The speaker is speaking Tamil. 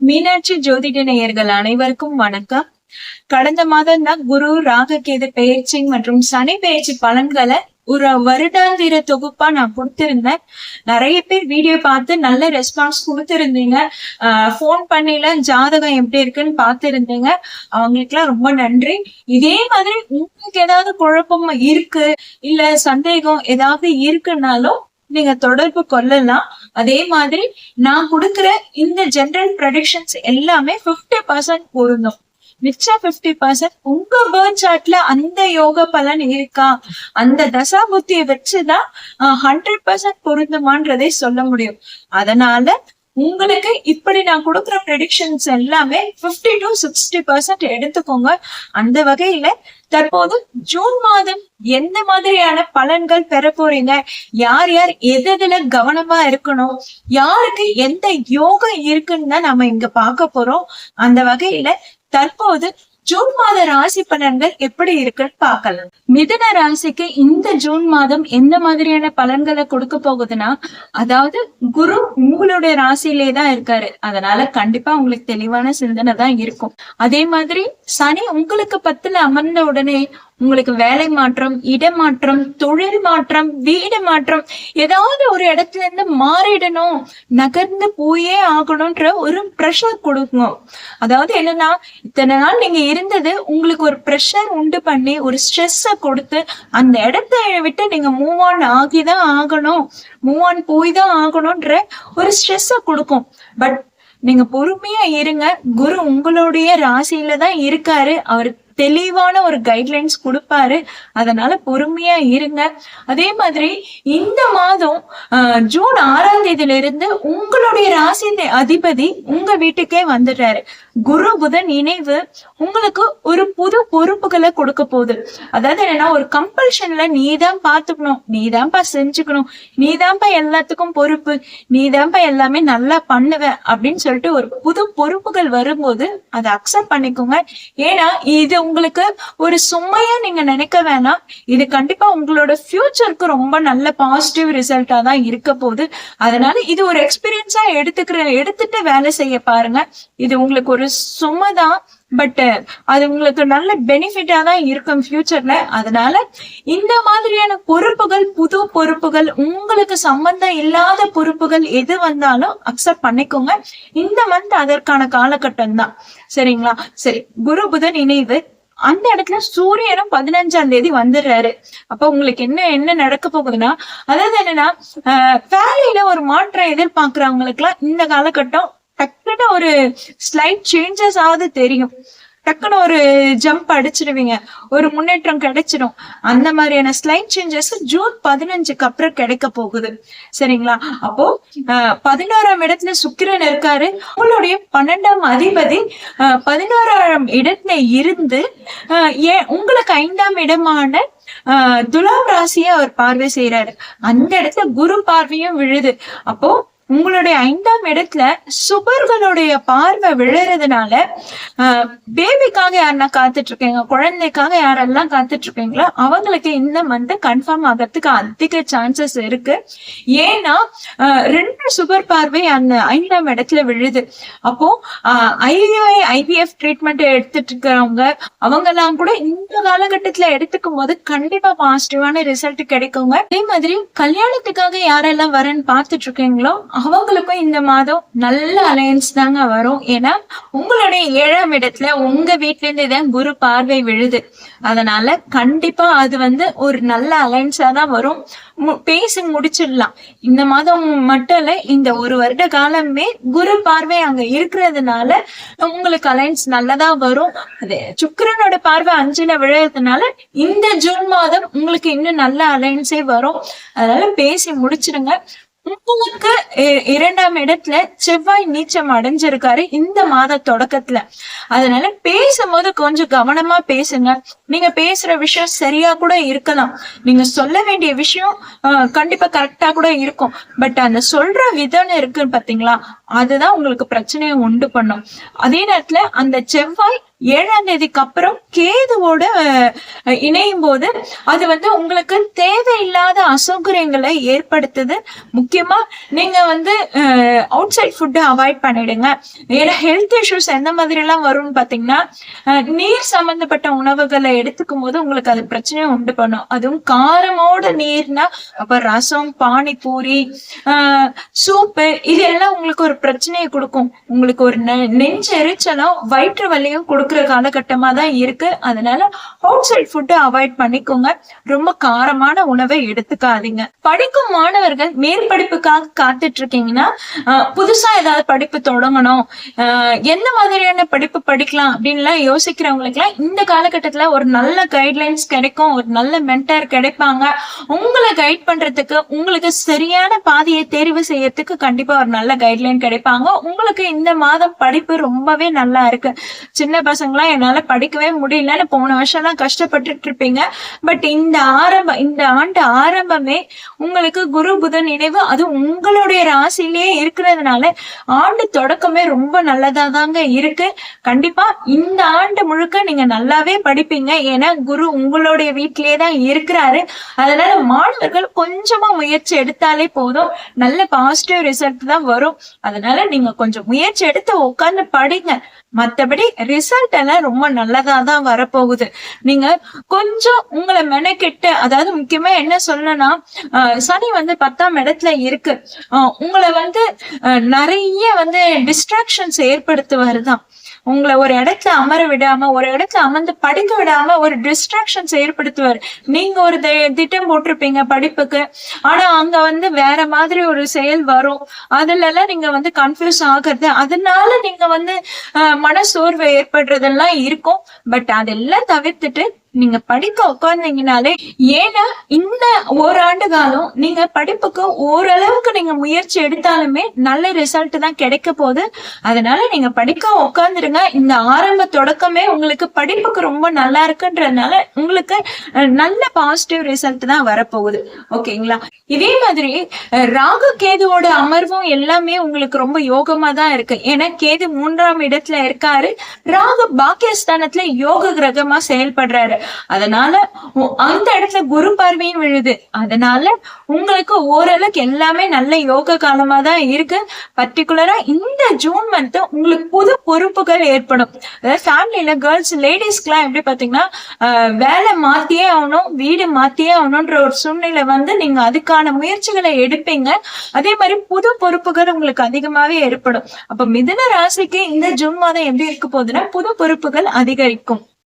மீனாட்சி ஜோதிட நேயர்கள் அனைவருக்கும் வணக்கம். கடந்த மாதம் தான் குரு ராககேது பெயர்ச்சி மற்றும் சனி பெயர்ச்சி பலன்களை ஒரு வருடாந்திர தொகுப்பா நான் கொடுத்திருந்தேன். நிறைய பேர் வீடியோ பார்த்து நல்ல ரெஸ்பான்ஸ் கொடுத்திருந்தீங்க. ஃபோன் பண்ணில ஜாதகம் எப்படி இருக்குன்னு பார்த்துருந்தீங்க. அவங்களுக்குலாம் ரொம்ப நன்றி. இதே மாதிரி உங்களுக்கு ஏதாவது குழப்பம் இருக்கு இல்ல சந்தேகம் ஏதாவது இருக்குன்னாலும் நீங்க தொடர்பு கொள்ளலாம். அதே மாதிரி நான் கொடுக்குற இந்த ஜெனரல் ப்ரடிக்ஷன்ஸ் எல்லாமே 50% பர்சன்ட் பொருந்தும். மிச்சம் 50% பர்சன்ட் உங்க பேர் சார்ட்ல அந்த யோக பலன் இருக்கா? அந்த தசா புத்தியை வச்சுதான் ஹண்ட்ரட் பர்சன்ட் பொருந்துமான்றதை சொல்ல முடியும். அதனால உங்களுக்கு இப்படி நான் கொடுக்குற ப்ரெடிக்ஷன்ஸ் எல்லாமே 50 டு சிக்ஸ்டி பர்சன்ட் எடுத்துக்கோங்க. அந்த வகையில தற்போது ஜூன் மாதம் எந்த மாதிரியான பலன்கள் பெற போறீங்க யார் யார் எது எதுல கவனமா இருக்கணும்? யாருக்கு எந்த யோகம் இருக்குன்னு தான் நம்ம இங்க பார்க்க போறோம். அந்த வகையில தற்போது ஜூன் மாத ராசி பலன்கள் எப்படி இருக்குன்னு பார்க்கலாம். மிதுன ராசிக்கு இந்த ஜூன் மாதம் எந்த மாதிரியான பலன்களை கொடுக்க போகுதுன்னா அதாவது குரு உங்களுடைய ராசியிலே தான் இருக்காரு. அதனால கண்டிப்பா உங்களுக்கு தெளிவான சிந்தனை தான் இருக்கும். அதே மாதிரி சனி உங்களுக்கு பத்துல அமர்ந்த உடனே உங்களுக்கு வேலை மாற்றம் இடமாற்றம் தொழில் மாற்றம் வீடு மாற்றம் ஏதாவது ஒரு இடத்துல இருந்து மாறிடணும். நகர்ந்து போயே ஆகணும்ன்ற ஒரு ப்ரெஷர் கொடுக்கும். அதாவது என்னன்னா இத்தனை நாள் நீங்க இருந்தது உங்களுக்கு ஒரு ப்ரெஷர் உண்டு பண்ணி ஒரு ஸ்ட்ரெஸ்ஸ கொடுத்து அந்த இடத்த விட்டு நீங்க மூவ் ஆன் ஆகிதான் ஆகணும். மூவ் ஆன் போய் தான் ஆகணும்ன்ற ஒரு ஸ்ட்ரெஸ்ஸ கொடுக்கும். பட் நீங்க பொறுமையா இருங்க. குரு உங்களுடைய ராசியில தான் இருக்காரு. அவர் தெளிவான ஒரு கைட்லைன்ஸ் கொடுப்பாரு. அதனால பொறுமையா இருங்க. அதே மாதிரி இந்த மாதம் ஆஹ், ஜூன் ஆறாம் தேதியில இருந்து உங்களுடைய ராசி அதிபதி உங்க வீட்டுக்கே வந்துடுறாரு. குரு புதன் இணைவு உங்களுக்கு ஒரு புது பொறுப்புகளை கொடுக்க போகுது. அதாவது என்னன்னா ஒரு கம்பல்ஷன்ல நீ தான் பாத்துக்கணும் நீ தான்ப்பா செஞ்சுக்கணும். நீ தான்ப்பா எல்லாத்துக்கும் பொறுப்பு. நீ தான்ப்பா எல்லாமே நல்லா பண்ணுவ அப்படின்னு சொல்லிட்டு ஒரு புது பொறுப்புகள் வரும்போது அதை அக்செப்ட் பண்ணிக்கோங்க. ஏன்னா இது உங்களுக்கு ஒரு சுமையா நீங்க நினைக்க வேணாம். இது கண்டிப்பா உங்களோட ஃபியூச்சருக்கு ரொம்ப நல்ல பாசிட்டிவ் ரிசல்ட்டா தான் இருக்க போகுது. அதனால இது ஒரு எக்ஸ்பீரியன்ஸா எடுத்துக்கிற எடுத்துட்டு வேலை செய்ய பாருங்க. இது உங்களுக்கு ஒரு சுமை தான். பட் அது உங்களுக்கு நல்ல பெனிஃபிட்டா தான் இருக்கும் ஃபியூச்சர்ல அதனால இந்த மாதிரியான பொறுப்புகள் புது பொறுப்புகள் உங்களுக்கு சம்பந்தம் இல்லாத பொறுப்புகள் எது வந்தாலும் அக்செப்ட் பண்ணிக்கோங்க. இந்த மந்த் அதற்கான காலகட்டம் தான். சரிங்களா? சரி குரு புதன் இணைவு. அந்த இடத்துல சூரியனும் பதினஞ்சாம் தேதி வந்துடுறாரு. அப்ப உங்களுக்கு என்ன என்ன நடக்க போகுதுன்னா அதாவது என்னன்னா ஆஹ் வேலையில ஒரு மாற்றம் எதிர்பார்க்கிறவங்களுக்கு எல்லாம் இந்த காலகட்டம் டக்குன்னு ஒரு ஸ்லைட் சேஞ்சஸ் ஆகுது தெரியும். டக்குன்னு ஒரு ஜம்ப் அடிச்சிருவீங்க. ஒரு முன்னேற்றம் கிடைச்சிடும் அந்த மாதிரியான ஸ்லைட் சேஞ்சஸ் ஜூன் பதினஞ்சுக்கு அப்புறம் கிடைக்க போகுது. சரிங்களா? அப்போ ஆஹ், பதினோராம் இடத்துல சுக்கிரன் இருக்காரு. உங்களுடைய பன்னெண்டாம் அதிபதி பதினோராம் இடத்துல இருந்து ஏன் உங்களுக்கு ஐந்தாம் இடமான துலாம் ராசியை அவர் பார்வை செய்யறாரு அந்த இடத்துல குரு பார்வையும் விழுது. அப்போ உங்களுடைய ஐந்தாம் இடத்துல சுபர்களுடைய பார்வை விழுறதுனால பேபிக்காக யாருன்னா காத்துட்டு இருக்கீங்க குழந்தைக்காக யாரெல்லாம் காத்துட்டு இருக்கீங்களோ அவங்களுக்கு இந்த மந்த் கன்ஃபார்ம் ஆகிறதுக்கு அதிக சான்சஸ் இருக்கு. ஏன்னா ரெண்டு சுபர் பார்வை அந்த ஐந்தாம் இடத்துல விழுது. அப்போ ஐஐ ஐவிஎஃப் ட்ரீட்மெண்ட் எடுத்துட்டு இருக்கிறவங்க அவங்கெல்லாம் கூட இந்த காலகட்டத்துல எடுத்துக்கும் போது கண்டிப்பா பாசிட்டிவான ரிசல்ட் கிடைக்குங்க. அதே மாதிரி கல்யாணத்துக்காக யாரெல்லாம் வரேன்னு பார்த்துட்டு இருக்கீங்களோ அவங்களுக்கும் இந்த மாதம் நல்ல அலையன்ஸ் தாங்க வரும். ஏன்னா உங்களுடைய ஏழாம் இடத்துல உங்க வீட்ல இருந்து தான் குரு பார்வை விழுது. அதனால கண்டிப்பா அது வந்து ஒரு நல்ல அலைன்ஸா தான் வரும். மு- பேசி முடிச்சிடலாம். இந்த மாதம் மட்டும் இல்ல இந்த ஒரு வருட காலமே குரு பார்வை அங்க இருக்கிறதுனால உங்களுக்கு அலைன்ஸ் நல்லதா வரும். அது சுக்கரனோட பார்வை அஞ்சுல விழுறதுனால இந்த ஜூன் மாதம் உங்களுக்கு இன்னும் நல்ல அலைன்ஸே வரும். அதனால பேசி முடிச்சிடுங்க. உங்களுக்கு இ- இரண்டாம் இடத்துல செவ்வாய் நீச்சம் அடைஞ்சிருக்காரு இந்த மாத தொடக்கத்துல. அதனால பேசும்போது கொஞ்சம் கவனமா பேசுங்க. நீங்க பேசுற விஷயம் சரியா கூட இருக்கலாம். நீங்க சொல்ல வேண்டிய விஷயம் ஆஹ், கண்டிப்பா கரெக்டா கூட இருக்கும். பட் அந்த சொல்ற விதம் இருக்கு பாத்தீங்களா அதுதான் உங்களுக்கு பிரச்சனையை உண்டு பண்ணும். அதே நேரத்துல அந்த செவ்வாய் ஏழாம் தேதிக்கு அப்புறம் கேதுவோட இணையும் போது அது வந்து உங்களுக்கு தேவையில்லாத அசௌகரியங்களை ஏற்படுத்துது. முக்கியமா நீங்க வந்து அவுட் சைட் ஃபுட்டை அவாய்ட் பண்ணிடுங்க. ஏன்னா ஹெல்த் இஷ்யூஸ் எந்த மாதிரி எல்லாம் வரும்னு பாத்தீங்கன்னா நீர் சம்பந்தப்பட்ட உணவுகளை எடுத்துக்கும் போது உங்களுக்கு அது பிரச்சனையை உண்டு பண்ணும். அதுவும் காரமோட நீர்னா அப்ப ரசம் பானிபூரி சூப்பு இது எல்லாம் உங்களுக்கு ஒரு பிரச்சனையை கொடுக்கும். உங்களுக்கு ஒரு நெ- நெஞ்செரிச்சலும் வயிற்று வலியும் கொடுக்குற காலகட்டமா தான் இருக்கு. அதனால அவுட் சைட் ஃபுட்டை அவாய்ட் பண்ணிக்கோங்க. ரொம்ப காரமான உணவை எடுத்துக்காதீங்க. படிக்கும் மாணவர்கள் மேற்படிப்புக்காக காத்துட்டு இருக்கீங்கன்னா புதுசா ஏதாவது படிப்பு தொடங்கணும். ஆஹ் எந்த மாதிரியான படிப்பு படிக்கலாம் அப்படின்லாம் யோசிக்கிறவங்களுக்குலாம் இந்த காலகட்டத்துல ஒரு நல்ல கைட்லைன்ஸ் கிடைக்கும் ஒரு நல்ல மென்டர் கிடைப்பாங்க. உங்களை கைட் பண்றதுக்கு உங்களுக்கு சரியான பாதையை தேர்வு செய்யறதுக்கு கண்டிப்பா ஒரு நல்ல கைட்லைன் கிடைப்பாங்க. உங்களுக்கு இந்த மாதம் படிப்பு ரொம்பவே நல்லா இருக்கு. சின்ன பசங்களாம் என்னால படிக்கவே முடியலன்னு போன வருஷம் எல்லாம் கஷ்டப்பட்டுட்டு இருப்பீங்க பட் இந்த ஆரம்ப இந்த ஆண்டு ஆரம்ப ஆரம்பமே உங்களுக்கு குரு புதன் இணைவு அது உங்களுடைய ராசியிலேயே இருக்கிறதுனால ஆண்டு தொடக்கமே ரொம்ப நல்லதா தாங்க இருக்கு. கண்டிப்பா இந்த ஆண்டு முழுக்க நீங்க நல்லாவே படிப்பீங்க. ஏன்னா குரு உங்களுடைய வீட்டிலேயே தான் இருக்கிறாரு. அதனால மாணவர்கள் கொஞ்சமா முயற்சி எடுத்தாலே போதும். நல்ல பாசிட்டிவ் ரிசல்ட் தான் வரும். அதனால நீங்க கொஞ்சம் முயற்சி எடுத்து உட்கார்ந்து படிங்க. மத்தபடி ரிசல்ட் எல்லாம் ரொம்ப நல்லதா தான் வரப்போகுது. நீங்க கொஞ்சம் உங்களை மெனக்கெட்டு அதாவது முக்கியமா என்ன சொல்லணும்னா சனி வந்து பத்தாம் இடத்துல இருக்கு. ஆஹ் உங்களை வந்து ஆஹ் நிறைய வந்து டிஸ்ட்ராக்ஷன்ஸ் ஏற்படுத்துவாரு தான் உங்களை ஒரு இடத்துல அமர விடாம ஒரு இடத்துல அமர்ந்து படிக்க விடாம ஒரு டிஸ்ட்ராக்ஷன்ஸ் ஏற்படுத்துவார். நீங்க ஒரு திட்டம் போட்டிருப்பீங்க படிப்புக்கு. ஆனா அங்க வந்து வேற மாதிரி ஒரு செயல் வரும். அதுல எல்லாம் நீங்க வந்து கன்ஃபியூஸ் ஆகுறது அதனால நீங்க வந்து ஆஹ் மன ஏற்படுறதெல்லாம் இருக்கும். பட் அதெல்லாம் தவிர்த்துட்டு நீங்க படிக்க உட்கார்ந்தீங்கனாலே ஏன்னா இந்த ஓராண்டு காலம் நீங்க படிப்புக்கு ஓரளவுக்கு நீங்க முயற்சி எடுத்தாலுமே நல்ல ரிசல்ட் தான் கிடைக்க போகுது. அதனால நீங்க படிக்க உட்காந்துருங்க இந்த ஆரம்ப தொடக்கமே உங்களுக்கு படிப்புக்கு ரொம்ப நல்லா இருக்குன்றதுனால உங்களுக்கு நல்ல பாசிட்டிவ் ரிசல்ட் தான் வரப்போகுது. ஓகேங்களா? இதே மாதிரி ராகு கேதுவோட அமர்வும் எல்லாமே உங்களுக்கு ரொம்ப யோகமா தான் இருக்கு. ஏன்னா கேது மூன்றாம் இடத்துல இருக்காரு. ராகு பாக்கியஸ்தானத்துல யோக கிரகமா செயல்படுறாரு. அதனால அந்த இடத்துல குரு பார்வையும் விழுது. அதனால உங்களுக்கு ஓரளவுக்கு எல்லாமே நல்ல யோக காலமா தான் இருக்கு பர்டிகுலரா இந்த ஜூன் மந்த் உங்களுக்கு புது பொறுப்புகள் ஏற்படும். அதாவது ஃபேமிலியில கேர்ள்ஸ் லேடிஸ்க்குலாம் எப்படி பாத்தீங்கன்னா வேலை மாத்தியே ஆகணும் வீடு மாத்தியே ஆகணும்ன்ற ஒரு சூழ்நிலை வந்து நீங்க அதுக்கான முயற்சிகளை எடுப்பீங்க. அதே மாதிரி புது பொறுப்புகள் உங்களுக்கு அதிகமாவே ஏற்படும். அப்ப மிதுன ராசிக்கு இந்த ஜூன் மாதம் எப்படி இருக்க போகுதுன்னா புது பொறுப்புகள் அதிகரிக்கும்.